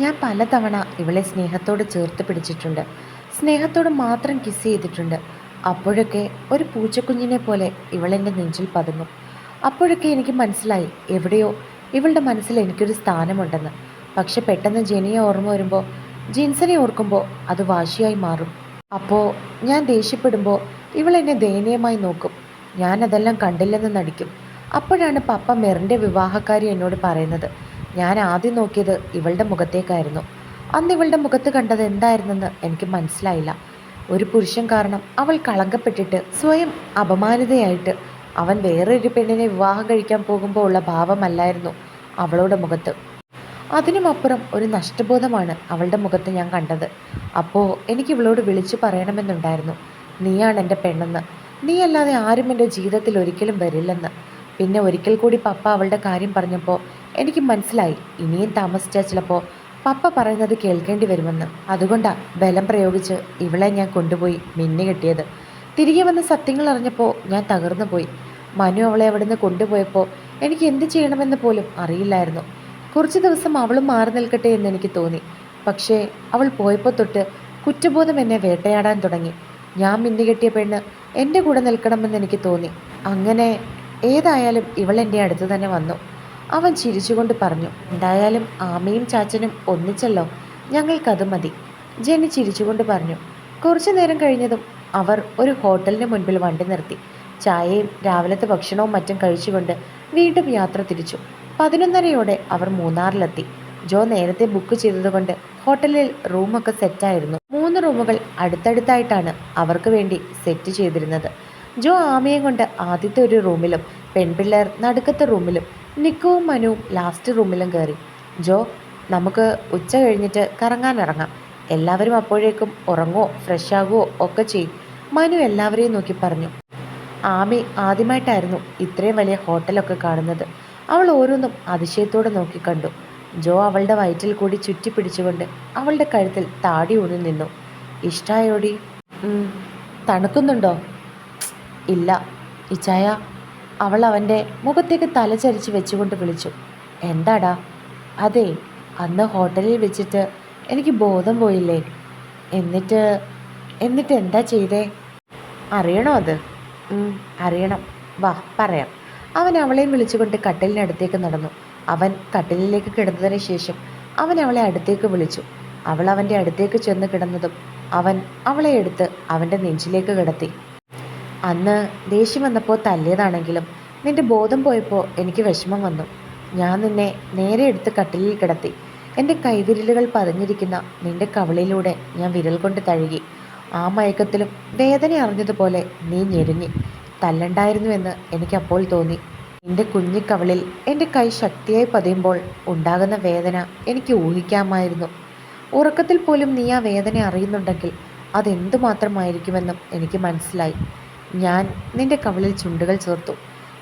ഞാൻ പലതവണ ഇവളെ സ്നേഹത്തോട് ചേർത്ത് പിടിച്ചിട്ടുണ്ട്. സ്നേഹത്തോട് മാത്രം കിസ് ചെയ്തിട്ടുണ്ട്. അപ്പോഴൊക്കെ ഒരു പൂച്ചക്കുഞ്ഞിനെ പോലെ ഇവളെന്റെ നെഞ്ചിൽ പതുങ്ങും. അപ്പോഴൊക്കെ എനിക്ക് മനസ്സിലായി എവിടെയോ ഇവളുടെ മനസ്സിൽ എനിക്കൊരു സ്ഥാനമുണ്ടെന്ന്. പക്ഷെ പെട്ടെന്ന് ജെനിയെ ഓർമ്മ വരുമ്പോൾ ജിൻസനെ ഓർക്കുമ്പോൾ അത് വാശിയായി മാറും. അപ്പോൾ ഞാൻ ദേഷ്യപ്പെടുമ്പോൾ ഇവൾ എന്നെ ദയനീയമായി നോക്കും. ഞാൻ അതെല്ലാം കണ്ടില്ലെന്ന് നടിക്കും. അപ്പോഴാണ് പപ്പ മെറിന്റെ വിവാഹക്കാരി എന്നോട് പറയുന്നത്. ഞാൻ ആദ്യം നോക്കിയത് ഇവളുടെ മുഖത്തേക്കായിരുന്നു. അന്ന് ഇവളുടെ മുഖത്ത് കണ്ടത് എന്തായിരുന്നെന്ന് എനിക്ക് മനസ്സിലായില്ല. ഒരു പുരുഷൻ കാരണം അവൾ കളങ്കപ്പെട്ടിട്ട് സ്വയം അപമാനിതയായിട്ട് അവൻ വേറൊരു പെണ്ണിനെ വിവാഹം കഴിക്കാൻ പോകുമ്പോൾ ഉള്ള ഭാവമല്ലായിരുന്നു അവളുടെ മുഖത്ത്. അതിനുമപ്പുറം ഒരു നഷ്ടബോധമാണ് അവളുടെ മുഖത്ത് ഞാൻ കണ്ടത്. അപ്പോൾ എനിക്ക് ഇവളോട് വിളിച്ചു പറയണമെന്നുണ്ടായിരുന്നു. നീയാണ് എന്റെ പെണ്ണെന്ന്. നീയല്ലാതെ ആരും എന്റെ ജീവിതത്തിൽ ഒരിക്കലും വരില്ലെന്ന്. പിന്നെ ഒരിക്കൽ കൂടി പപ്പ അവളുടെ കാര്യം പറഞ്ഞപ്പോൾ എനിക്ക് മനസ്സിലായി. ഇനിയും താമസിച്ചാൽ ചിലപ്പോൾ പപ്പ പറയുന്നത് കേൾക്കേണ്ടി വരുമെന്ന്. അതുകൊണ്ടാ ബലം പ്രയോഗിച്ച് ഇവളെ ഞാൻ കൊണ്ടുപോയി മിന്നു കെട്ടിയത്. തിരികെ വന്ന് സത്യങ്ങൾ അറിഞ്ഞപ്പോൾ ഞാൻ തകർന്നു പോയി. മനു അവളെ അവിടുന്ന് കൊണ്ടുപോയപ്പോൾ എനിക്ക് എന്ത് ചെയ്യണമെന്ന് പോലും അറിയില്ലായിരുന്നു. കുറച്ച് ദിവസം അവളും മാറി നിൽക്കട്ടെ എന്ന് എനിക്ക് തോന്നി. പക്ഷേ അവൾ പോയപ്പോൾ തൊട്ട് കുറ്റബോധം എന്നെ വേട്ടയാടാൻ തുടങ്ങി. ഞാൻ മിന്നുകെട്ടിയ പെണ്ണ് എന്റെ കൂടെ നിൽക്കണമെന്ന് എനിക്ക് തോന്നി. അങ്ങനെ ഏതായാലും ഇവൾ എന്റെ അടുത്ത് തന്നെ വന്നു. അവൻ ചിരിച്ചുകൊണ്ട് പറഞ്ഞു എന്തായാലും ആമയും ചാച്ചനും ഒന്നിച്ചല്ലോ. ഞങ്ങൾക്കത് മതി. ജെന്നി ചിരിച്ചുകൊണ്ട് പറഞ്ഞു കുറച്ചു നേരം കഴിഞ്ഞതും അവർ ഒരു ഹോട്ടലിന് മുൻപിൽ വണ്ടി നിർത്തി. ചായയും രാവിലത്തെ ഭക്ഷണവും മറ്റും കഴിച്ചുകൊണ്ട് വീണ്ടും യാത്ര തിരിച്ചു. പതിനൊന്നരയോടെ അവർ മൂന്നാറിലെത്തി. ജോ നേരത്തെ ബുക്ക് ചെയ്തതുകൊണ്ട് ഹോട്ടലിൽ റൂമൊക്കെ സെറ്റായിരുന്നു. മൂന്ന് റൂമുകൾ അടുത്തടുത്തായിട്ടാണ് അവർക്ക് വേണ്ടി സെറ്റ് ചെയ്തിരുന്നത്. ജോ ആമയെ കൊണ്ട് ആദ്യത്തെ ഒരു റൂമിലും പെൺപിള്ളേർ നടുക്കത്തെ റൂമിലും നിക്കുവും മനുവും ലാസ്റ്റ് റൂമിലും കയറി ജോ നമുക്ക് ഉച്ച കഴിഞ്ഞിട്ട് കറങ്ങാനിറങ്ങാം എല്ലാവരും അപ്പോഴേക്കും ഉറങ്ങോ ഫ്രഷ് ആകുമോ ഒക്കെ ചെയ്യും. മനു എല്ലാവരെയും നോക്കി പറഞ്ഞു. ആമി ആദ്യമായിട്ടായിരുന്നു ഇത്രയും വലിയ ഹോട്ടലൊക്കെ കാണുന്നത്. അവൾ ഓരോന്നും അതിശയത്തോടെ നോക്കിക്കണ്ടു ജോ അവളുടെ വയറ്റിൽ കൂടി ചുറ്റി പിടിച്ചുകൊണ്ട് അവളുടെ കഴുത്തിൽ താടി ഊന്നി നിന്നു. ഇഷ്ടായോടി "ഉം, തണുക്കുന്നുണ്ടോ? ഇല്ല ഇച്ചായ. അവൾ അവന്റെ മുഖത്തേക്ക് തലചരിച്ച് വെച്ചുകൊണ്ട് വിളിച്ചു. എന്താടാ? അതെ അന്ന് ഹോട്ടലിൽ വെച്ചിട്ട് എനിക്ക് ബോധം പോയില്ലേ? എന്നിട്ട് എന്നിട്ട് എന്താ ചെയ്തേ? അറിയണോ അത്? "ഉം, അറിയണം. വാ പറയാം. അവൻ അവളെയും വിളിച്ചുകൊണ്ട് കട്ടിലിനടുത്തേക്ക് നടന്നു. അവൻ കട്ടിലിലേക്ക് കിടന്നതിന് ശേഷം അവൻ അവളെ അടുത്തേക്ക് വിളിച്ചു. അവൾ അവന്റെ അടുത്തേക്ക് ചെന്ന് കിടന്നതും അവൻ അവളെ എടുത്ത് അവന്റെ നെഞ്ചിലേക്ക് കിടത്തി. അന്ന് ദേഷ്യം വന്നപ്പോൾ തല്ലിയതാണെങ്കിലും നിന്റെ ബോധം പോയപ്പോൾ എനിക്ക് വിഷമം വന്നു. ഞാൻ നിന്നെ നേരെ എടുത്ത് കട്ടിലിൽ കിടത്തി. എന്റെ കൈവിരലുകൾ പതിഞ്ഞിരിക്കുന്ന നിന്റെ കവളിലൂടെ ഞാൻ വിരൽ കൊണ്ട് തഴുകി. ആ മയക്കത്തിലും വേദന അറിഞ്ഞതുപോലെ നീ ഞെരുങ്ങി. തല്ലണ്ടായിരുന്നുവെന്ന് എനിക്കപ്പോൾ തോന്നി. നിന്റെ കുഞ്ഞിക്കവളിൽ എന്റെ കൈ ശക്തിയായി പതിയുമ്പോൾ ഉണ്ടാകുന്ന വേദന എനിക്ക് ഊഹിക്കാമായിരുന്നു. ഉറക്കത്തിൽ പോലും നീ ആ വേദന അറിയുന്നുണ്ടെങ്കിൽ അതെന്തുമാത്രമായിരിക്കുമെന്നും എനിക്ക് മനസ്സിലായി. ഞാൻ നിന്റെ കവിളിൽ ചുണ്ടുകൾ ചേർത്തു.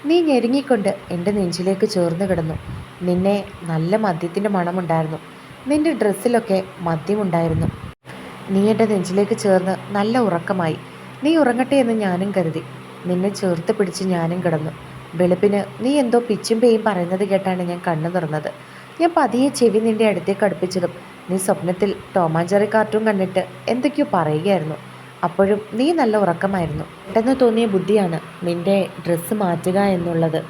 നീ ഞെരുങ്ങിക്കൊണ്ട് എന്റെ നെഞ്ചിലേക്ക് ചേർന്ന് കിടന്നു. നിന്നെ നല്ല മദ്യത്തിന്റെ മണമുണ്ടായിരുന്നു. നിന്റെ ഡ്രസ്സിലൊക്കെ മദ്യമുണ്ടായിരുന്നു. നീ എന്റെ നെഞ്ചിലേക്ക് ചേർന്ന് നല്ല ഉറക്കമായി. നീ ഉറങ്ങട്ടെ എന്ന് ഞാനും കരുതി. നിന്നെ ചേർത്ത് പിടിച്ച് ഞാനും കിടന്നു. വെളുപ്പിന് നീ എന്തോ പിച്ചും പേയും പറയുന്നത് കേട്ടാണ് ഞാൻ കണ്ണു തുറന്നത്. ഞാൻ പതിയെ ചെവി നിന്റെ അടുത്തേക്ക് അടുപ്പിച്ചതും നീ സ്വപ്നത്തിൽ ടോമാഞ്ചറി കാർട്ടൂൺ കണ്ടിട്ട് എന്തൊക്കെയോ പറയുകയായിരുന്നു. അപ്പോഴും നീ നല്ല ഉറക്കമായിരുന്നു. പെട്ടെന്ന് തോന്നിയ ബുദ്ധിയാണ് നിന്റെ ഡ്രസ്സ് മാറ്റുക എന്നുള്ളത്.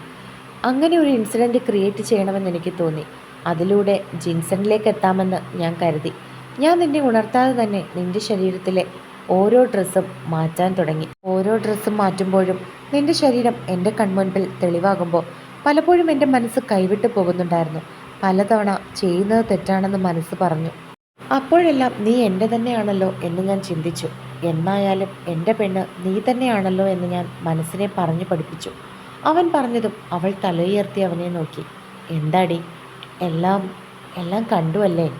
അങ്ങനെ ഒരു ഇൻസിഡന്റ് ക്രിയേറ്റ് ചെയ്യണമെന്ന് എനിക്ക് തോന്നി. അതിലൂടെ ജിൻസണിലേക്ക് എത്താമെന്ന് ഞാൻ കരുതി. ഞാൻ നിന്നെ ഉണർത്താതെ തന്നെ നിന്റെ ശരീരത്തിലെ ഓരോ ഡ്രസ്സും മാറ്റാൻ തുടങ്ങി. ഓരോ ഡ്രസ്സും മാറ്റുമ്പോഴും നിന്റെ ശരീരം എന്റെ കൺമുൻപിൽ തെളിവാകുമ്പോൾ പലപ്പോഴും എന്റെ മനസ്സ് കൈവിട്ടു പോകുന്നുണ്ടായിരുന്നു. പലതവണ ചെയ്യുന്നത് തെറ്റാണെന്ന് മനസ്സ് പറഞ്ഞു. അപ്പോഴെല്ലാം നീ എന്റെ തന്നെയാണല്ലോ എന്ന് ഞാൻ ചിന്തിച്ചു. എന്നായാലും എന്റെ പെണ്ണ് നീ തന്നെയാണല്ലോ എന്ന് ഞാൻ മനസ്സിനെ പറഞ്ഞു പഠിപ്പിച്ചു. അവൻ പറഞ്ഞതും അവൾ തലയുയർത്തി അവനെ നോക്കി. എന്താടി? എല്ലാം എല്ലാം കണ്ടു അല്ലേ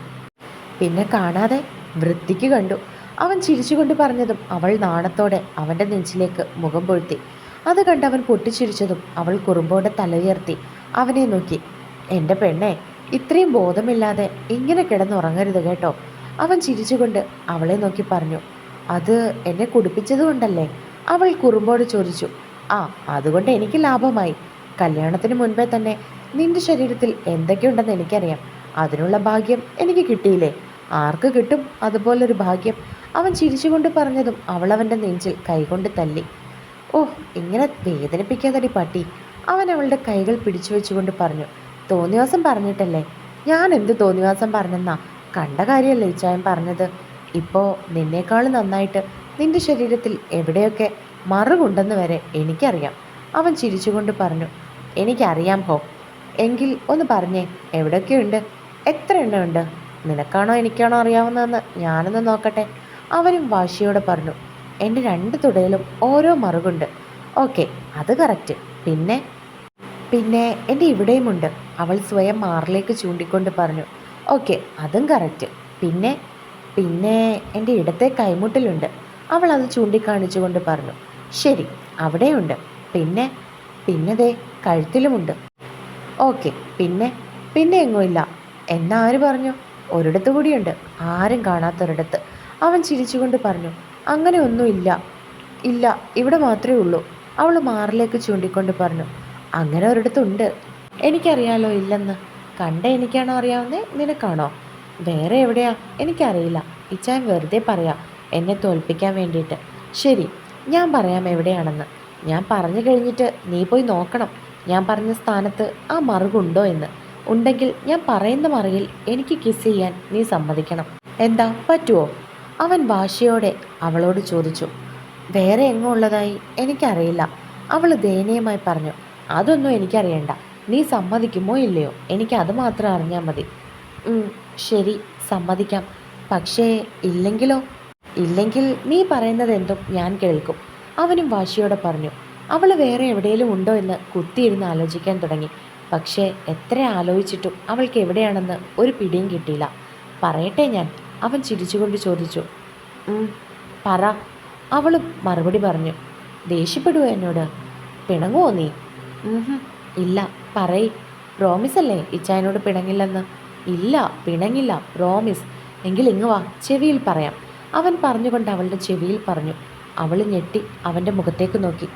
പിന്നെ കാണാതെ വൃത്തിക്ക് കണ്ടു. അവൻ ചിരിച്ചുകൊണ്ട് പറഞ്ഞതും അവൾ നാണത്തോടെ അവന്റെ നെഞ്ചിലേക്ക് മുഖം പൊഴുത്തി. അത് കണ്ട് അവൻ പൊട്ടിച്ചിരിച്ചതും അവൾ കുറുമ്പോടെ തലയുയർത്തി അവനെ നോക്കി. എന്റെ പെണ്ണെ ഇത്രയും ബോധമില്ലാതെ ഇങ്ങനെ കിടന്നുറങ്ങരുത് കേട്ടോ. അവൻ ചിരിച്ചുകൊണ്ട് അവളെ നോക്കി പറഞ്ഞു. അത് എന്നെ കുടിപ്പിച്ചതുകൊണ്ടല്ലേ? അവൾ കുറുമ്പോട് ചോദിച്ചു. ആ അതുകൊണ്ട് എനിക്ക് ലാഭമായി. കല്യാണത്തിന് മുൻപേ തന്നെ നിന്റെ ശരീരത്തിൽ എന്തൊക്കെയുണ്ടെന്ന് എനിക്കറിയാം. അതിനുള്ള ഭാഗ്യം എനിക്ക് കിട്ടിയില്ലേ? ആർക്ക് കിട്ടും അതുപോലൊരു ഭാഗ്യം? അവൻ ചിരിച്ചുകൊണ്ട് പറഞ്ഞതും അവളവന്റെ നെഞ്ചിൽ കൈകൊണ്ട് തല്ലി. ഓ ഇങ്ങനെ വേദനിപ്പിക്കാതടി പട്ടി. അവൻ അവളുടെ കൈകൾ പിടിച്ചു വെച്ചുകൊണ്ട് പറഞ്ഞു. തോന്നിവാസം പറഞ്ഞിട്ടല്ലേ? ഞാൻ എന്ത് തോന്നിവാസം പറഞ്ഞെന്നാ? കണ്ട കാര്യമല്ലേ ഇച്ചായൻ പറഞ്ഞത്? ഇപ്പോൾ നിന്നേക്കാളും നന്നായിട്ട് നിന്റെ ശരീരത്തിൽ എവിടെയൊക്കെ മറുകുണ്ടെന്ന് വരെ എനിക്കറിയാം. അവൻ ചിരിച്ചുകൊണ്ട് പറഞ്ഞു എനിക്കറിയാം ഹോ എങ്കിൽ ഒന്ന് പറഞ്ഞേ എവിടെയൊക്കെയുണ്ട്? എത്ര എണ്ണമുണ്ട്? നിനക്കാണോ എനിക്കാണോ അറിയാവുന്നതെന്ന് ഞാനൊന്ന് നോക്കട്ടെ. അവനും വാശിയോടെ പറഞ്ഞു എന്റെ രണ്ട് തുടയിലും ഓരോ മറുകുണ്ട്. ഓക്കെ അത് കറക്റ്റ്. പിന്നെ? പിന്നെ എന്റെ ഇവിടെയുമുണ്ട്. അവൾ സ്വയം മാറിലേക്ക് ചൂണ്ടിക്കൊണ്ട് പറഞ്ഞു ഓക്കെ അതും കറക്റ്റ്. പിന്നെ? പിന്നെ എന്റെ ഇടത്തെ കൈമുട്ടിലുണ്ട്. അവൾ അത് ചൂണ്ടിക്കാണിച്ചുകൊണ്ട് പറഞ്ഞു ശരി അവിടെയുണ്ട്. പിന്നെ പിന്നെ ദേ കഴുത്തിലുമുണ്ട്. ഓക്കെ പിന്നെ പിന്നെ എങ്ങുമില്ല എന്നാര് പറഞ്ഞു? ഒരിടത്ത് കൂടിയുണ്ട് ആരും കാണാത്തൊരിടത്ത്. അവൻ ചിരിച്ചുകൊണ്ട് പറഞ്ഞു അങ്ങനെ ഒന്നുമില്ല ഇല്ല. ഇവിടെ മാത്രമേ ഉള്ളൂ. അവൾ മാറിലേക്ക് ചൂണ്ടിക്കൊണ്ട് പറഞ്ഞു അങ്ങനെ ഒരിടത്തുണ്ട്. എനിക്കറിയാലോ ഇല്ലെന്ന്. കണ്ട എനിക്കാണോ അറിയാവുന്നത് നിനക്കാണോ? വേറെ എവിടെയാ? എനിക്കറിയില്ല. ഇച്ചാൻ വെറുതെ പറയാം. എന്നെ തോൽപ്പിക്കാൻ വേണ്ടിയിട്ട്. ശരി ഞാൻ പറയാം എവിടെയാണെന്ന്. ഞാൻ പറഞ്ഞു കഴിഞ്ഞിട്ട് നീ പോയി നോക്കണം. ഞാൻ പറഞ്ഞ സ്ഥാനത്ത് ആ മറുകുണ്ടോ എന്ന്. ഉണ്ടെങ്കിൽ ഞാൻ പറയുന്ന മറിയിൽ എനിക്ക് കിസ് ചെയ്യാൻ നീ സമ്മതിക്കണം. എന്താ പറ്റുമോ അവൻ വാശിയോടെ അവളോട് ചോദിച്ചു. വേറെ എങ്ങോ ഉള്ളതായി എനിക്കറിയില്ല. അവൾ ദയനീയമായി പറഞ്ഞു. അതൊന്നും എനിക്കറിയണ്ട. നീ സമ്മതിക്കുമോ ഇല്ലയോ? എനിക്ക് അത് മാത്രം അറിഞ്ഞാൽ മതി. "ഉം, ശരി സമ്മതിക്കാം. പക്ഷേ ഇല്ലെങ്കിലോ? ഇല്ലെങ്കിൽ നീ പറയുന്നത് എന്തും ഞാൻ കേൾക്കും. അവനും വാശിയോടെ പറഞ്ഞു അവൾ വേറെ എവിടെയെങ്കിലും ഉണ്ടോ എന്ന് കുത്തിയിരുന്ന് ആലോചിക്കാൻ തുടങ്ങി. പക്ഷേ എത്ര ആലോചിച്ചിട്ടും അവൾക്ക് എവിടെയാണെന്ന് ഒരു പിടിയും കിട്ടിയില്ല. പറയട്ടെ ഞാൻ. അവൻ ചിരിച്ചുകൊണ്ട് ചോദിച്ചു പറ. അവൾ മറുപടി പറഞ്ഞു ദേഷ്യപ്പെടുവോ എന്നോട്? പിണങ്ങുമോ നീ? ഇല്ല പറയ്. പ്രോമിസല്ലേ ഇച്ചായനോട് പിണങ്ങില്ലെന്ന്. ഇല്ല പിണങ്ങില്ല പ്രോമിസ് എങ്കിൽ ഇങ്ങ് വാ ചെവിയിൽ പറയാം. അവൻ പറഞ്ഞുകൊണ്ട് അവളുടെ ചെവിയിൽ പറഞ്ഞു. അവൾ ഞെട്ടി അവന്റെ മുഖത്തേക്ക് നോക്കി.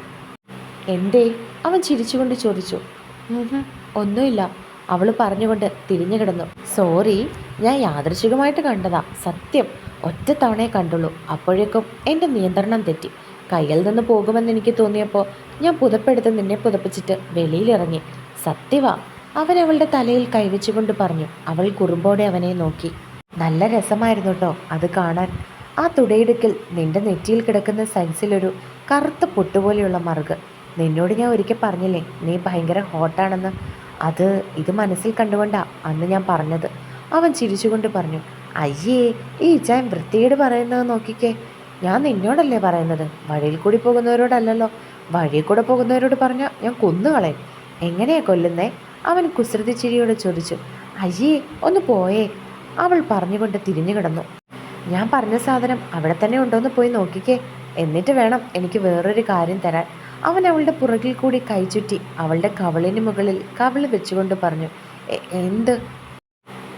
എന്തേ? അവൻ ചിരിച്ചുകൊണ്ട് ചോദിച്ചു. "ഉഹും, ഒന്നുമില്ല. അവൾ പറഞ്ഞുകൊണ്ട് തിരിഞ്ഞു കിടന്നു. സോറി ഞാൻ യാദൃശികമായിട്ട് കണ്ടതാ സത്യം. ഒറ്റ തവണയെ കണ്ടുള്ളൂ. അപ്പോഴേക്കും എന്റെ നിയന്ത്രണം തെറ്റി. കയ്യിൽ നിന്ന് പോകുമെന്ന് എനിക്ക് തോന്നിയപ്പോൾ ഞാൻ പുതപ്പെടുത്ത് നിന്നെ പുതപ്പിച്ചിട്ട് വെളിയിലിറങ്ങി. സത്യവാ അവൻ അവളുടെ തലയിൽ കൈവച്ചുകൊണ്ട് പറഞ്ഞു അവൾ കുറുമ്പോടെ അവനെ നോക്കി. നല്ല രസമായിരുന്നു കേട്ടോ അത് കാണാൻ. ആ തുടയിടുക്കിൽ നിന്റെ നെറ്റിയിൽ കിടക്കുന്ന സൈസിലൊരു കറുത്ത പൊട്ടുപോലെയുള്ള മറുക്. നിന്നോട് ഞാൻ ഒരിക്കൽ പറഞ്ഞില്ലേ നീ ഭയങ്കര ഹോട്ടാണെന്ന്. അത് ഇത് മനസ്സിൽ കണ്ടുകൊണ്ടാ അന്ന് ഞാൻ പറഞ്ഞത്. അവൻ ചിരിച്ചുകൊണ്ട് പറഞ്ഞു അയ്യേ ഈ ഇച്ചായൻ വൃത്തികേട് പറയുന്നത് നോക്കിക്കേ. ഞാൻ നിന്നോടല്ലേ പറയുന്നത്? വഴിയിൽ കൂടി പോകുന്നവരോടല്ലല്ലോ. വഴിയിൽ കൂടെ പോകുന്നവരോട് പറഞ്ഞാൽ ഞാൻ കൊന്നുകളയും. എങ്ങനെയാ കൊല്ലുന്നേ? അവൻ കുസൃതി ചിരിയോട് ചോദിച്ചു അയ്യേ ഒന്ന് പോയേ. അവൾ പറഞ്ഞുകൊണ്ട് തിരിഞ്ഞു കിടന്നു. ഞാൻ പറഞ്ഞ സാധനം അവിടെ തന്നെ ഉണ്ടോന്ന് പോയി നോക്കിക്കേ. എന്നിട്ട് വേണം എനിക്ക് വേറൊരു കാര്യം തരാൻ. അവൻ അവളുടെ പുറകിൽ കൂടി കൈചുറ്റി അവളുടെ കവളിന് മുകളിൽ കവൾ വെച്ചുകൊണ്ട് പറഞ്ഞു എന്ത്?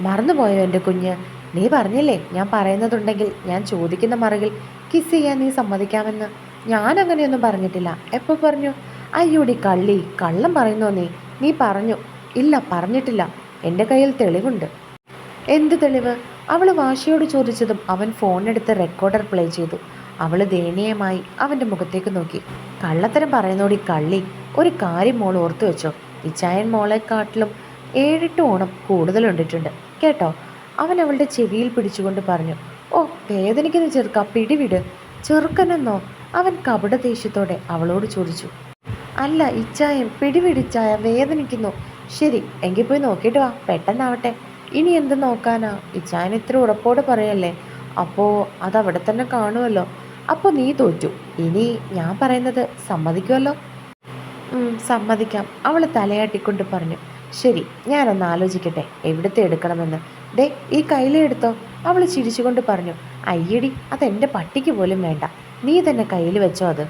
മറന്നുപോയോ എന്റെ കുഞ്ഞ്. നീ പറഞ്ഞില്ലേ ഞാൻ പറയുന്നതുണ്ടെങ്കിൽ ഞാൻ ചോദിക്കുന്ന മറകിൽ കിസ് ചെയ്യാൻ നീ സമ്മതിക്കാമെന്ന്. ഞാൻ അങ്ങനെയൊന്നും പറഞ്ഞിട്ടില്ല. എപ്പോൾ പറഞ്ഞു? അയ്യോടി കള്ളി കള്ളം പറയുന്നോ നീ? നീ പറഞ്ഞു. ഇല്ല പറഞ്ഞിട്ടില്ല. എന്റെ കയ്യിൽ തെളിവുണ്ട്. എന്ത് തെളിവ്? അവൾ വാശിയോട് ചോദിച്ചതും അവൻ ഫോണെടുത്ത് റെക്കോർഡർ പ്ലേ ചെയ്തു. അവൾ ദയനീയമായി അവന്റെ മുഖത്തേക്ക് നോക്കി. കള്ളത്തരം പറയുന്നോടി കള്ളി ഒരു കാര്യം മോൾ ഓർത്തു വെച്ചോ. ഇച്ചായൻ മോളെക്കാട്ടിലും ഏഴെട്ട് ഓണം കൂടുതലുണ്ടിട്ടുണ്ട്. കേട്ടോ? അവൻ അവളുടെ ചെവിയിൽ പിടിച്ചുകൊണ്ട് പറഞ്ഞു ഓ വേദനിക്കുന്ന ചെറുക്ക പിടിവിട്. ചെറുക്കനെന്നോ? അവൻ കപട ദേഷ്യത്തോടെ അവളോട് ചോദിച്ചു അല്ല ഇച്ചായം പിടിവിടിച്ചായ വേദനിക്കുന്നു. ശരി എങ്കിൽ പോയി നോക്കിയിട്ട് വാ. പെട്ടെന്നാവട്ടെ. ഇനി എന്ത് നോക്കാനാ? ഇച്ചായൻ ഇത്ര ഉറപ്പോടെ പറയല്ലേ? അപ്പോൾ അതവിടെ തന്നെ കാണുമല്ലോ അപ്പോൾ നീ തോറ്റു. ഇനി ഞാൻ പറയുന്നത് സമ്മതിക്കുമല്ലോ സമ്മതിക്കാം. അവൾ തലയാട്ടിക്കൊണ്ട് പറഞ്ഞു. ശരി ഞാനൊന്ന് ആലോചിക്കട്ടെ എവിടുത്തെ എടുക്കണമെന്ന്. ദേ ഈ കയ്യിലെ എടുത്തോ. അവൾ ചിരിച്ചുകൊണ്ട് പറഞ്ഞു. അയ്യടി അതെന്റെ പട്ടിക്ക് പോലും വേണ്ട. നീ തന്നെ കയ്യിൽ വെച്ചോ അത്.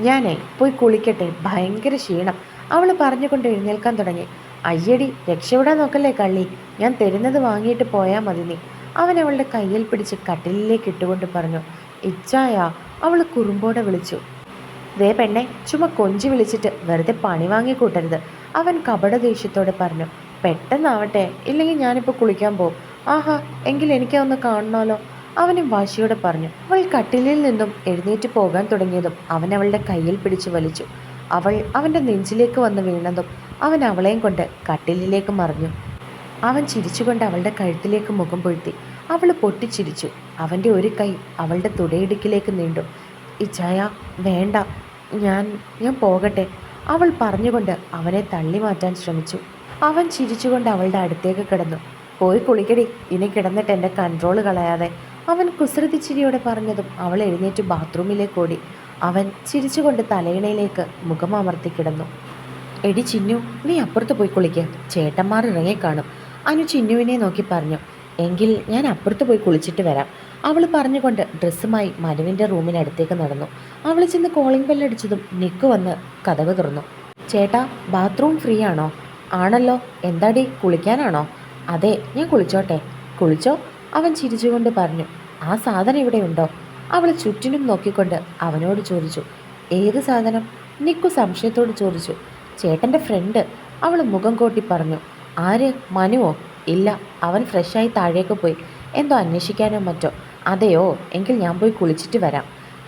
ഞാനേ പോയി കുളിക്കട്ടെ. ഭയങ്കര ക്ഷീണം. അവൾ പറഞ്ഞുകൊണ്ട് എഴുന്നേൽക്കാൻ തുടങ്ങി. അയ്യടി രക്ഷപ്പെടാൻ നോക്കല്ലേ കള്ളി? ഞാൻ തരുന്നത് വാങ്ങിയിട്ട് പോയാൽ മതി നീ. അവൻ അവളുടെ കയ്യിൽ പിടിച്ച് കട്ടിലിലേക്ക് ഇട്ടുകൊണ്ട് പറഞ്ഞു ഇച്ചായ അവൾ കുറുമ്പോടെ വിളിച്ചു. ദേ പെണ്ണെ ചുമ കൊഞ്ചി വിളിച്ചിട്ട് വെറുതെ പണി വാങ്ങിക്കൂട്ടരുത് അവൻ കപട ദേഷ്യത്തോടെ പറഞ്ഞു. പെട്ടെന്നാവട്ടെ ഇല്ലെങ്കിൽ ഞാനിപ്പോൾ കുളിക്കാൻ പോകും ആഹാ എങ്കിൽ എനിക്കതൊന്ന് കാണണമല്ലോ അവനും വാശിയോടെ പറഞ്ഞു. അവൾ കട്ടിലിൽ നിന്നും എഴുന്നേറ്റ് പോകാൻ തുടങ്ങിയതും അവൻ അവളുടെ കയ്യിൽ പിടിച്ചു വലിച്ചു. അവൾ അവന്റെ നെഞ്ചിലേക്ക് വന്ന് വീണതും അവൻ അവളെയും കൊണ്ട് കട്ടിലിലേക്ക് മറിഞ്ഞു. അവൻ ചിരിച്ചുകൊണ്ട് അവളുടെ കഴുത്തിലേക്ക് മുഖം പൊഴുത്തി. അവൾ പൊട്ടിച്ചിരിച്ചു. അവന്റെ ഒരു കൈ അവളുടെ തുടയിടുക്കിലേക്ക് നീണ്ടു. ഇച്ചായ വേണ്ട. ഞാൻ ഞാൻ പോകട്ടെ. അവൾ പറഞ്ഞുകൊണ്ട് അവനെ തള്ളി മാറ്റാൻ ശ്രമിച്ചു. അവൻ ചിരിച്ചുകൊണ്ട് അവളുടെ അടുത്തേക്ക് കിടന്നു. പോയി കുളിക്കടി. ഇനി കിടന്നിട്ട് എന്റെ കൺട്രോൾ കളയാതെ. അവൻ കുസൃതിച്ചിരിയോടെ പറഞ്ഞതും അവൾ എഴുന്നേറ്റ് ബാത്റൂമിലേക്ക് ഓടി. അവൻ ചിരിച്ചുകൊണ്ട് തലയിണയിലേക്ക് മുഖം അമർത്തി കിടന്നു. എടി ചിന്നു നീ അപ്പുറത്ത് പോയി കുളിക്ക്. ചേട്ടന്മാർ ഇറങ്ങിക്കാണും അനു ചിന്നുവിനെ നോക്കി പറഞ്ഞു എങ്കിൽ ഞാൻ അപ്പുറത്ത് പോയി കുളിച്ചിട്ട് വരാം. അവൾ പറഞ്ഞുകൊണ്ട് ഡ്രസ്സുമായി മനുവിന്റെ റൂമിനടുത്തേക്ക് നടന്നു. അവൾ ചെന്ന് കോളിംഗ് ബെല്ലടിച്ചതും നിക്ക് വന്ന് കഥവ് തുറന്നു. ചേട്ടാ ബാത്റൂം ഫ്രീ ആണോ? ആണല്ലോ. എന്താടി കുളിക്കാനാണോ? അതെ ഞാൻ കുളിച്ചോട്ടെ. കുളിച്ചോ? അവൻ ചിരിച്ചുകൊണ്ട് പറഞ്ഞു ആ സാധനം ഇവിടെ ഉണ്ടോ? അവൾ ചുറ്റിനും നോക്കിക്കൊണ്ട് അവനോട് ചോദിച്ചു ഏത് സാധനം? നിക്കു സംശയത്തോട് ചോദിച്ചു ചേട്ടന്റെ ഫ്രണ്ട് അവൾ മുഖം കൂട്ടി പറഞ്ഞു ആര്? മനുവോ? ഇല്ല അവൻ ഫ്രഷായി താഴേക്ക് പോയി. എന്തോ അന്വേഷിക്കാനോ മറ്റോ? അതെയോ? എങ്കിൽ ഞാൻ പോയി കുളിച്ചിട്ട് വരാം.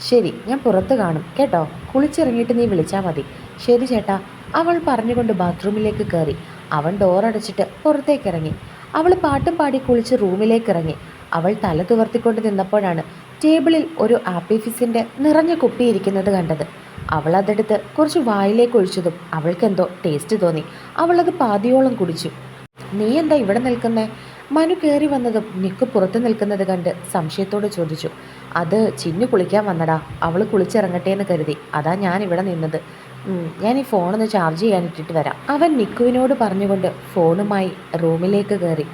ശരി ഞാൻ പുറത്ത് കാണും കേട്ടോ? കുളിച്ചിറങ്ങിയിട്ട് നീ വിളിച്ചാൽ മതി. ശരി ചേട്ടാ. അവൾ പറഞ്ഞുകൊണ്ട് ബാത്റൂമിലേക്ക് കയറി. അവൻ ഡോറടച്ചിട്ട് പുറത്തേക്ക് ഇറങ്ങി. അവൾ പാട്ടും പാടി കുളിച്ച് റൂമിലേക്ക് ഇറങ്ങി. അവൾ തല തുവർത്തിക്കൊണ്ട് നിന്നപ്പോഴാണ് ടേബിളിൽ ഒരു ആപ്പി ഫിസിന്റെ നിറഞ്ഞ കുപ്പി ഇരിക്കുന്നത് കണ്ടത്. അവൾ അതെടുത്ത് കുറച്ച് വായിലേക്ക് ഒഴിച്ചതും അവൾക്കെന്തോ ടേസ്റ്റ് തോന്നി. അവളത് പാതിയോളം കുടിച്ചു. നീ എന്താ ഇവിടെ നിൽക്കുന്നേ? മനു കയറി വന്നതും നിക്ക് പുറത്ത് നിൽക്കുന്നത് കണ്ട് സംശയത്തോട് ചോദിച്ചു. അത് ചിന്നു കുളിക്കാൻ വന്നടാ. അവൾ കുളിച്ചിറങ്ങട്ടെ എന്ന് കരുതി. അതാ ഞാൻ ഇവിടെ നിന്നത്. ഞാൻ ഈ ഫോണൊന്ന് ചാർജ് ചെയ്യാനിട്ടിട്ട് വരാം. അവൻ നിക്കുവിനോട് പറഞ്ഞുകൊണ്ട് ഫോണുമായി റൂമിലേക്ക് കയറി.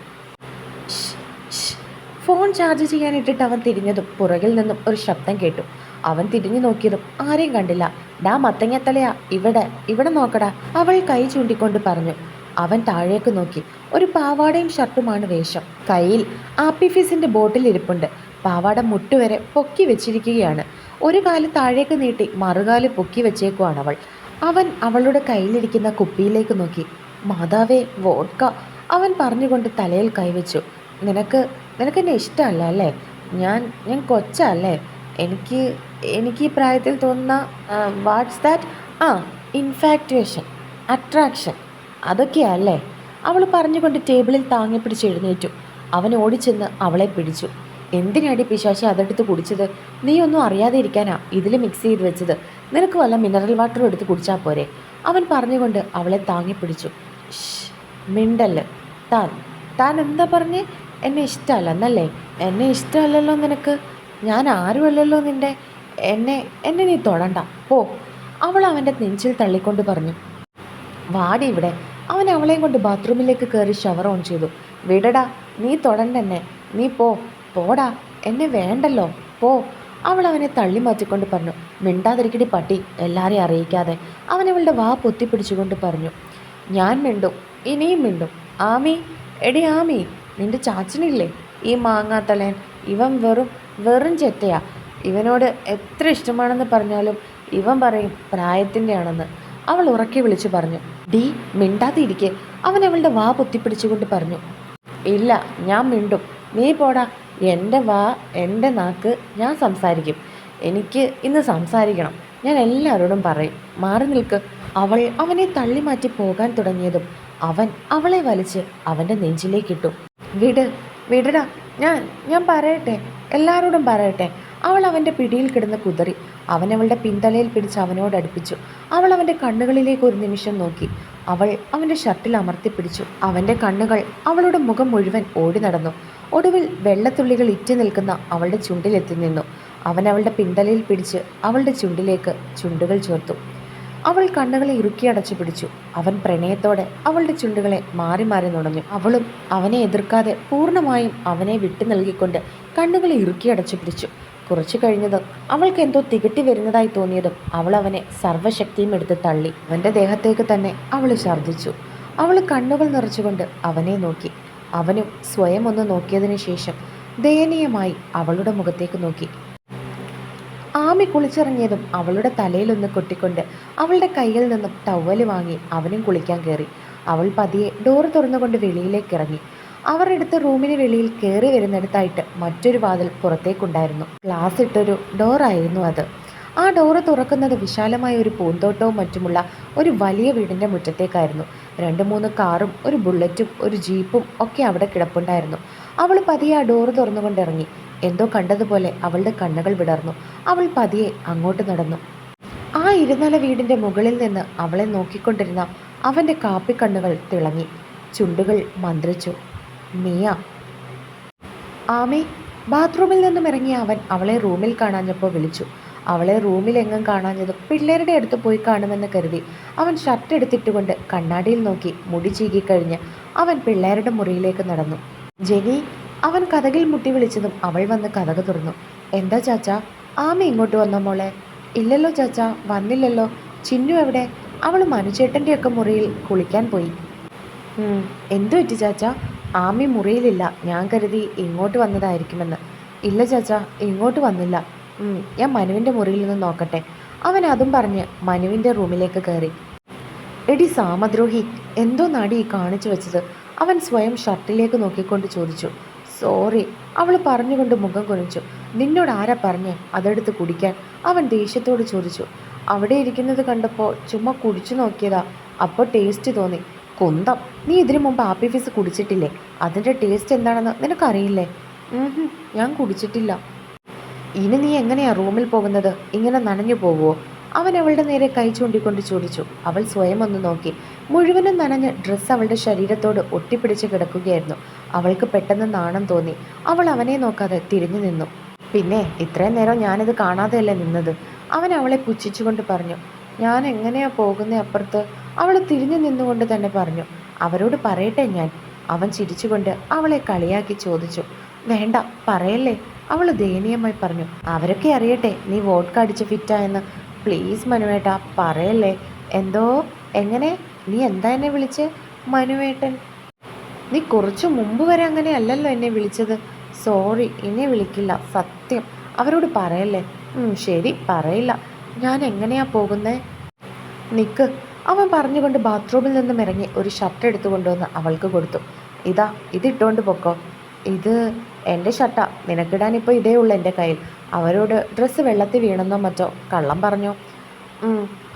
ചാർജ് ചെയ്യാനിട്ടിട്ട് അവൻ തിരിഞ്ഞതും പുറകിൽ നിന്നും ഒരു ശബ്ദം കേട്ടു. അവൻ തിരിഞ്ഞു നോക്കിയതും ആരെയും കണ്ടില്ല. ഡാ മത്തങ്ങത്തലയാ ഇവിടെ ഇവിടെ നോക്കടാ. അവൾ കൈ ചൂണ്ടിക്കൊണ്ട് പറഞ്ഞു. അവൻ താഴേക്ക് നോക്കി. ഒരു പാവാടയും ഷർട്ടുമാണ് വേഷം. കയ്യിൽ ആപ്പിഫീസിന്റെ ബോട്ടിൽ ഇരിപ്പുണ്ട്. പാവാട മുട്ടുവരെ പൊക്കി വെച്ചിരിക്കുകയാണ്. ഒരു കാൽ താഴേക്ക് നീട്ടി മറുകാൽ പൊക്കി വെച്ചേക്കുവാണ് അവൾ. അവൻ അവളുടെ കയ്യിലിരിക്കുന്ന കുപ്പിയിലേക്ക് നോക്കി. മാതാവേ വോഡ്ക അവൻ പറഞ്ഞുകൊണ്ട് തലയിൽ കൈവച്ചു. നിനക്ക് നിനക്ക് എന്നെ ഇഷ്ടമല്ല അല്ലേ? ഞാൻ ഞാൻ കൊച്ചല്ലേ? എനിക്ക് എനിക്ക് ഈ പ്രായത്തിൽ തോന്നുന്ന വാട്ട്സ് ദാറ്റ് ആ ഇൻഫാക്ച്വേഷൻ അട്രാക്ഷൻ അതൊക്കെയല്ലേ അവൾ പറഞ്ഞുകൊണ്ട് ടേബിളിൽ താങ്ങി പിടിച്ച് എഴുന്നേറ്റു. അവൻ ഓടിച്ചെന്ന് അവളെ പിടിച്ചു. എന്തിനാടി പിശാശി അതെടുത്ത് കുടിച്ചത്? നീ ഒന്നും അറിയാതെ ഇരിക്കാനാ ഇതിൽ മിക്സ് ചെയ്ത് വെച്ചത്. നിനക്ക് വല്ല മിനറൽ വാട്ടറും എടുത്ത് കുടിച്ചാൽ പോരെ? അവൻ പറഞ്ഞുകൊണ്ട് അവളെ താങ്ങി പിടിച്ചു. "ഷ്, മിണ്ടല്ല്. താൻ താൻ എന്താ പറഞ്ഞേ? എന്നെ ഇഷ്ടമല്ല എന്നല്ലേ? എന്നെ ഇഷ്ടമല്ലല്ലോ നിനക്ക്. ഞാൻ ആരുമല്ലല്ലോ നിന്റെ എന്നെ എന്നെ നീ തൊടണ്ട. പോ. അവൾ അവന്റെ നെഞ്ചിൽ തള്ളിക്കൊണ്ട് പറഞ്ഞു. വാടി ഇവിടെ. അവൻ അവളെയും കൊണ്ട് ബാത്റൂമിലേക്ക് കയറി ഷവർ ഓൺ ചെയ്തു. വിടടാ നീ തൊടണ്ട എന്നെ. നീ പോ. പോടാ എന്നെ വേണ്ടല്ലോ. പോ. അവൾ അവനെ തള്ളി മാറ്റിക്കൊണ്ട് പറഞ്ഞു. മിണ്ടാതിരിക്കടി പട്ടി എല്ലാവരെയും അറിയിക്കാതെ. അവൻ അവളുടെ വാ പൊത്തിപ്പിടിച്ചുകൊണ്ട് പറഞ്ഞു. ഞാൻ മിണ്ടും ഇനിയും മിണ്ടും. ആമി എടി ആമി. നിന്റെ ചാച്ചനില്ലേ? ഈ മാങ്ങാത്തലേൻ ഇവൻ വെറും വെറും ചെറ്റയാ. ഇവനോട് എത്ര ഇഷ്ടമാണെന്ന് പറഞ്ഞാലും ഇവൻ പറയും പ്രായത്തിന്റെ ആണെന്ന് അവൾ ഉറക്കി വിളിച്ചു പറഞ്ഞു. ഡി മിണ്ടാതിരിക്കെ അവൻ അവളുടെ വാ പൊത്തിപ്പിടിച്ചുകൊണ്ട് പറഞ്ഞു. ഇല്ല ഞാൻ മിണ്ടും. നീ പോടാ. എന്റെ വാ എന്റെ നാക്ക് ഞാൻ സംസാരിക്കും. എനിക്ക് ഇന്ന് സംസാരിക്കണം. ഞാൻ എല്ലാവരോടും പറയും. മാറി നിൽക്ക്. അവൾ അവനെ തള്ളി മാറ്റി പോകാൻ തുടങ്ങിയതും അവൻ അവളെ വലിച്ച് അവന്റെ നെഞ്ചിലേക്കിട്ടു വിട് വിടടാ. ഞാൻ ഞാൻ പറയട്ടെ. എല്ലാവരോടും പറയട്ടെ. അവൾ അവന്റെ പിടിയിൽ കിടന്ന് കുതറി. അവൻ അവളുടെ പിന്തലയിൽ പിടിച്ച് അവനോട് അടുപ്പിച്ചു. അവൾ അവന്റെ കണ്ണുകളിലേക്ക് ഒരു നിമിഷം നോക്കി. അവൾ അവന്റെ ഷർട്ടിൽ അമർത്തിപ്പിടിച്ചു അവന്റെ കണ്ണുകൾ അവളുടെ മുഖം മുഴുവൻ ഓടി നടന്നു. ഒടുവിൽ വെള്ളത്തുള്ളികൾ ഇറ്റി നിൽക്കുന്ന അവളുടെ ചുണ്ടിലെത്തി നിന്നു. അവൻ അവളുടെ പിന്തലയിൽ പിടിച്ച് അവളുടെ ചുണ്ടിലേക്ക് ചുണ്ടുകൾ ചേർത്തു. അവൾ കണ്ണുകളെ ഇറുക്കി അടച്ചു പിടിച്ചു. അവൻ പ്രണയത്തോടെ അവളുടെ ചുണ്ടുകളെ മാറി മാറി നുണഞ്ഞു. അവളും അവനെ എതിർക്കാതെ പൂർണമായും അവനെ വിട്ടു നൽകിക്കൊണ്ട് കണ്ണുകളെ ഇറുക്കി അടച്ചു പിടിച്ചു. കുറച്ചു കഴിഞ്ഞതും അവൾക്ക് എന്തോ തികട്ടി വരുന്നതായി തോന്നിയതും അവൾ അവനെ സർവശക്തിയും എടുത്ത് തള്ളി. അവന്റെ ദേഹത്തേക്ക് തന്നെ അവൾ ഛർദ്ദിച്ചു. അവൾ കണ്ണുകൾ നിറച്ചുകൊണ്ട് അവനെ നോക്കി. അവനും സ്വയം ഒന്ന് നോക്കിയതിനു ശേഷം ദയനീയമായി അവളുടെ മുഖത്തേക്ക് നോക്കി. ആമി കുളിച്ചിറങ്ങിയതും അവളുടെ തലയിലൊന്ന് കൊട്ടിക്കൊണ്ട് അവളുടെ കയ്യിൽ നിന്നും ടവൽ വാങ്ങി അവനും കുളിക്കാൻ കയറി അവൾ പതിയെ ഡോറ് തുറന്നുകൊണ്ട് വെളിയിലേക്ക് ഇറങ്ങി. അവർ എടുത്ത റൂമിന് വെളിയിൽ കയറി വരുന്നിടത്തായിട്ട് മറ്റൊരു വാതിൽ പുറത്തേക്കുണ്ടായിരുന്നു. ഗ്ലാസ് ഇട്ടൊരു ഡോറായിരുന്നു അത്. ആ ഡോറ് തുറക്കുന്നത് വിശാലമായ ഒരു പൂന്തോട്ടവും മറ്റുമുള്ള ഒരു വലിയ വീടിന്റെ മുറ്റത്തേക്കായിരുന്നു. രണ്ട് മൂന്ന് കാറും ഒരു ബുള്ളറ്റും ഒരു ജീപ്പും ഒക്കെ അവിടെ കിടപ്പുണ്ടായിരുന്നു. അവൾ പതിയെ ആ ഡോറ് തുറന്നുകൊണ്ട് ഇറങ്ങി എന്തോ കണ്ടതുപോലെ അവളുടെ കണ്ണുകൾ വിടർന്നു. അവൾ പതിയെ അങ്ങോട്ട് നടന്നു. ആ ഇരുനില വീടിന്റെ മുകളിൽ നിന്ന് അവളെ നോക്കിക്കൊണ്ടിരുന്ന അവന്റെ കാപ്പിക്കണ്ണുകൾ തിളങ്ങി. ചുണ്ടുകൾ മന്ത്രിച്ചു. മിയ. ആമേ. ബാത്റൂമിൽ നിന്നും ഇറങ്ങിയ അവൻ അവളെ റൂമിൽ കാണാഞ്ഞപ്പോൾ വിളിച്ചു. അവളെ റൂമിൽ റൂമിലെങ്ങും കാണാഞ്ഞതും പിള്ളേരുടെ അടുത്ത് പോയി കാണുമെന്ന് കരുതി അവൻ ഷർട്ട് എടുത്തിട്ടുകൊണ്ട് കണ്ണാടിയിൽ നോക്കി മുടി ചീകിക്കഴിഞ്ഞ് അവൻ പിള്ളേരുടെ മുറിയിലേക്ക് നടന്നു. ജെനി അവൻ കഥകിൽ മുട്ടി വിളിച്ചതും അവൾ വന്ന് കഥക തുറന്നു. എന്താ ചാച്ച? ആമ ഇങ്ങോട്ട് വന്ന മോളെ? ഇല്ലല്ലോ ചാച്ച വന്നില്ലല്ലോ. ചിന്നു എവിടെ? അവൾ മനുചേട്ടന്റെയൊക്കെ മുറിയിൽ കുളിക്കാൻ പോയി. എന്തു പറ്റി ചാച്ച? ആമി മുറിയിലില്ല. ഞാൻ കരുതി ഇങ്ങോട്ട് വന്നതായിരിക്കുമെന്ന്. ഇല്ല ചാച്ച ഇങ്ങോട്ട് വന്നില്ല. ഞാൻ മനുവിന്റെ മുറിയിൽ നിന്ന് നോക്കട്ടെ. അവൻ അതും പറഞ്ഞ് മനുവിന്റെ റൂമിലേക്ക് കയറി. എടി സാമദ്രോഹി എന്തോ നാടി കാണിച്ചു വെച്ചത്? അവൻ സ്വയം ഷർട്ടിലേക്ക് നോക്കിക്കൊണ്ട് ചോദിച്ചു. സോറി. അവൾ പറഞ്ഞുകൊണ്ട് മുഖം കുനിച്ചു നിന്നോട് ആരാ പറഞ്ഞേ? അതെടുത്ത് കുടിക്കാൻ. അവൻ ദേഷ്യത്തോട് ചോദിച്ചു. അവിടെ ഇരിക്കുന്നത് കണ്ടപ്പോൾ ചുമ്മാ കുടിച്ചു നോക്കിയതാ. അപ്പോൾ ടേസ്റ്റ് തോന്നി. കുന്തം നീ ഇതിനു മുമ്പ് ആപ്പി ഫീസ് കുടിച്ചിട്ടില്ലേ? അതിന്റെ ടേസ്റ്റ് എന്താണെന്ന് നിനക്കറിയില്ലേ? ഞാൻ കുടിച്ചിട്ടില്ല. ഇനി നീ എങ്ങനെയാ റൂമിൽ പോകുന്നത്? ഇങ്ങനെ നനഞ്ഞു പോവുമോ അവൻ അവളുടെ നേരെ കൈ ചൂണ്ടിക്കൊണ്ട് ചോദിച്ചു. അവൾ സ്വയം ഒന്ന് നോക്കി. മുഴുവനും നനഞ്ഞ് ഡ്രസ്സ് അവളുടെ ശരീരത്തോട് ഒട്ടിപ്പിടിച്ച് കിടക്കുകയായിരുന്നു. അവൾക്ക് പെട്ടെന്ന് നാണം തോന്നി. അവൾ അവനെ നോക്കാതെ തിരിഞ്ഞു നിന്നു. പിന്നെ ഇത്രയും നേരം ഞാനിത് കാണാതെയല്ലേ നിന്നത്? അവൻ അവളെ പുച്ഛിച്ചുകൊണ്ട് പറഞ്ഞു. ഞാൻ എങ്ങനെയാ പോകുന്ന അപ്പുറത്ത്? അവൾ തിരിഞ്ഞു നിന്നുകൊണ്ട് തന്നെ പറഞ്ഞു. അവരോട് പറയട്ടെ ഞാൻ. അവൻ ചിരിച്ചുകൊണ്ട് അവളെ കളിയാക്കി ചോദിച്ചു. വേണ്ട പറയല്ലേ? അവൾ ദയനീയമായി പറഞ്ഞു. അവരൊക്കെ അറിയട്ടെ നീ വോട്ട് അടിച്ച് ഫിറ്റായെന്ന് പ്ലീസ് മനുവേട്ടാ പറയല്ലേ. എന്തോ? എങ്ങനെ? നീ എന്താ എന്നെ വിളിച്ച്? മനുവേട്ടൻ. നീ കുറച്ചു മുമ്പ് വരെ അങ്ങനെ അല്ലല്ലോ എന്നെ വിളിച്ചത്. സോറി എന്നെ വിളിക്കില്ല. സത്യം. അവരോട് പറയല്ലേ. ശരി പറയില്ല. ഞാൻ എങ്ങനെയാ പോകുന്നേ? നിക്ക്. അവൻ പറഞ്ഞുകൊണ്ട് ബാത്റൂമിൽ നിന്നും ഇറങ്ങി ഒരു ഷർട്ട് എടുത്തു കൊണ്ടുവന്ന് അവൾക്ക് കൊടുത്തു. ഇതാ ഇതിട്ടുകൊണ്ട് പൊക്കോ. ഇത് എന്റെ ഷർട്ടാ. നിനക്കിടാൻ ഇപ്പോൾ ഇതേ ഉള്ളൂ എന്റെ കയ്യിൽ. അവരോട് ഡ്രസ്സ് വെള്ളത്തിൽ വീണെന്നോ മറ്റോ കള്ളം പറഞ്ഞു.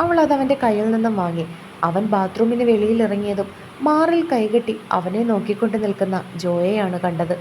അത് അവന്റെ കയ്യിൽ നിന്നും വാങ്ങി. അവൻ ബാത്റൂമിന് വെളിയിൽ ഇറങ്ങിയതും മാറിൽ കൈകെട്ടി അവനെ നോക്കിക്കൊണ്ട് നിൽക്കുന്ന ജോയെയാണ് കണ്ടത്.